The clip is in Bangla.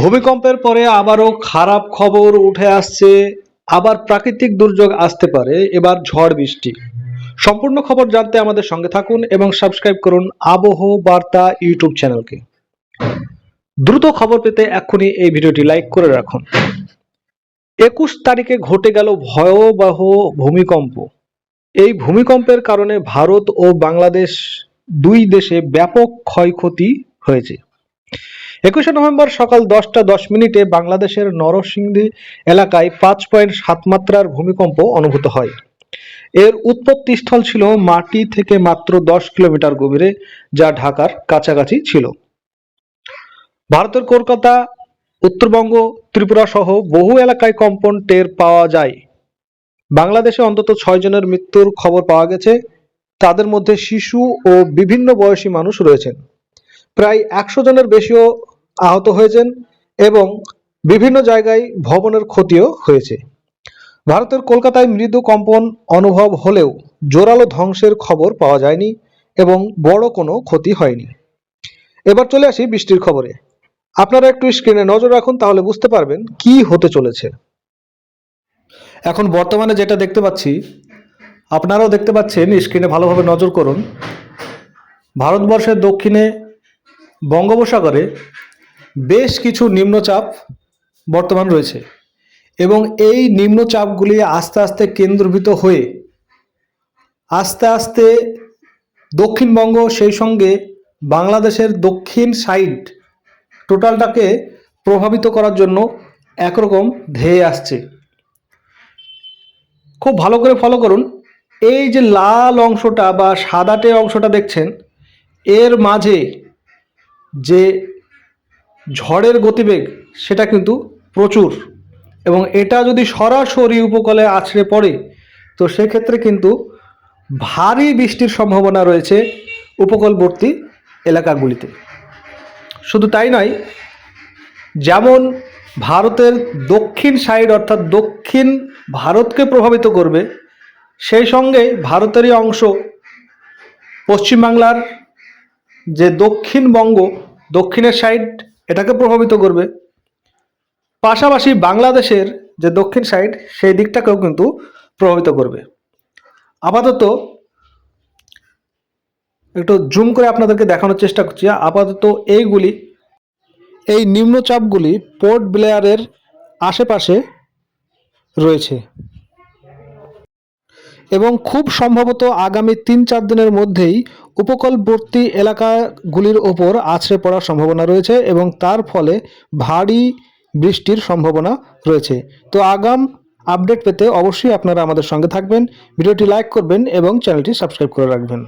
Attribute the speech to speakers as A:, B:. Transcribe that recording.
A: ভূমিকম্পের পরে আবারও খারাপ খবর উঠে আসছে। আবার প্রাকৃতিক দুর্যোগ আসতে পারে, এবার ঝড় বৃষ্টি। সম্পূর্ণ খবর জানতে আমাদের সঙ্গে থাকুন এবং সাবস্ক্রাইব করুন আবহ বার্তা ইউটিউব চ্যানেলকে। দ্রুত খবর পেতে এক্ষুনি এই ভিডিওটি লাইক করে রাখুন। একুশ তারিখে ঘটে গেল ভয়াবহ ভূমিকম্প। এই ভূমিকম্পের কারণে ভারত ও বাংলাদেশ দুই দেশে ব্যাপক ক্ষয়ক্ষতি হয়েছে। একুশে নভেম্বর সকাল দশটা দশ মিনিটে বাংলাদেশের নরসিংদী এলাকায় পাঁচ পয়েন্ট সাত মাত্রার ভূমিকম্প অনুভূত হয়। এর উৎপত্তি স্থল ছিল মাটি থেকে মাত্র দশ কিলোমিটার গভীরে, যা ঢাকার কাছাকাছি ছিল। ভারতের কলকাতা, উত্তরবঙ্গ, ত্রিপুরা সহ বহু এলাকায় কম্পন টের পাওয়া যায়। বাংলাদেশে অন্তত ছয় জনের মৃত্যুর খবর পাওয়া গেছে। তাদের মধ্যে শিশু ও বিভিন্ন বয়সী মানুষ রয়েছেন। প্রায় একশো জনের বেশিও আহত হয়েছেন এবং বিভিন্ন জায়গায় ভবনের ক্ষতিও হয়েছে। ভারতের কলকাতায় মৃদু কম্পন অনুভব হলেও জোরালো ধ্বংসের খবর পাওয়া যায়নি এবং বড় কোনো ক্ষতি হয়নি। এবার চলে আসি বৃষ্টির খবরে। আপনারা একটু স্ক্রিনে নজর রাখুন, তাহলে বুঝতে পারবেন কি হতে চলেছে। এখন বর্তমানে যেটা দেখতে পাচ্ছি, আপনারাও দেখতে পাচ্ছেন স্ক্রিনে ভালোভাবে নজর করুন। ভারতবর্ষের দক্ষিণে বঙ্গোপসাগরে বেশ কিছু নিম্নচাপ বর্তমান রয়েছে এবং এই নিম্নচাপগুলি আস্তে আস্তে কেন্দ্রভূত হয়ে আস্তে আস্তে দক্ষিণবঙ্গ সেই সঙ্গে বাংলাদেশের দক্ষিণ সাইড টোটালটাকে প্রভাবিত করার জন্য একরকম ধেয়ে আসছে। খুব ভালো করে ফলো করুন। এই যে লাল অংশটা বা সাদাটে অংশটা দেখছেন, এর মাঝে যে ঝড়ের গতিবেগ সেটা কিন্তু প্রচুর। এবং এটা যদি সরাসরি উপকূলে আছড়ে পড়ে, তো সেক্ষেত্রে কিন্তু ভারী বৃষ্টির সম্ভাবনা রয়েছে উপকূলবর্তী এলাকাগুলিতে। শুধু তাই নয়, যেমন ভারতের দক্ষিণ সাইড অর্থাৎ দক্ষিণ ভারতকে প্রভাবিত করবে, সেই সঙ্গে ভারতেরই অংশ পশ্চিমবাংলার যে দক্ষিণবঙ্গ, দক্ষিণের সাইড এটাকে প্রভাবিত করবে। পাশাপাশি বাংলাদেশের যে দক্ষিণ সাইড সেই দিকটাকেও কিন্তু প্রভাবিত করবে। আপাতত একটু জুম করে আপনাদেরকে দেখানোর চেষ্টা করছি। আপাতত এইগুলি, এই নিম্নচাপগুলি পোর্ট ব্লেয়ারের আশেপাশে রয়েছে। এবং খুব সম্ভবত আগামী তিন চার দিনের মধ্যেই উপকূলবর্তী এলাকাগুলির ওপর আছড়ে পড়ার সম্ভাবনা রয়েছে এবং তার ফলে ভারী বৃষ্টির সম্ভাবনা রয়েছে। তো আগাম আপডেট পেতে অবশ্যই আপনারা আমাদের সঙ্গে থাকবেন। ভিডিওটি লাইক করবেন এবং চ্যানেলটি সাবস্ক্রাইব করে রাখবেন।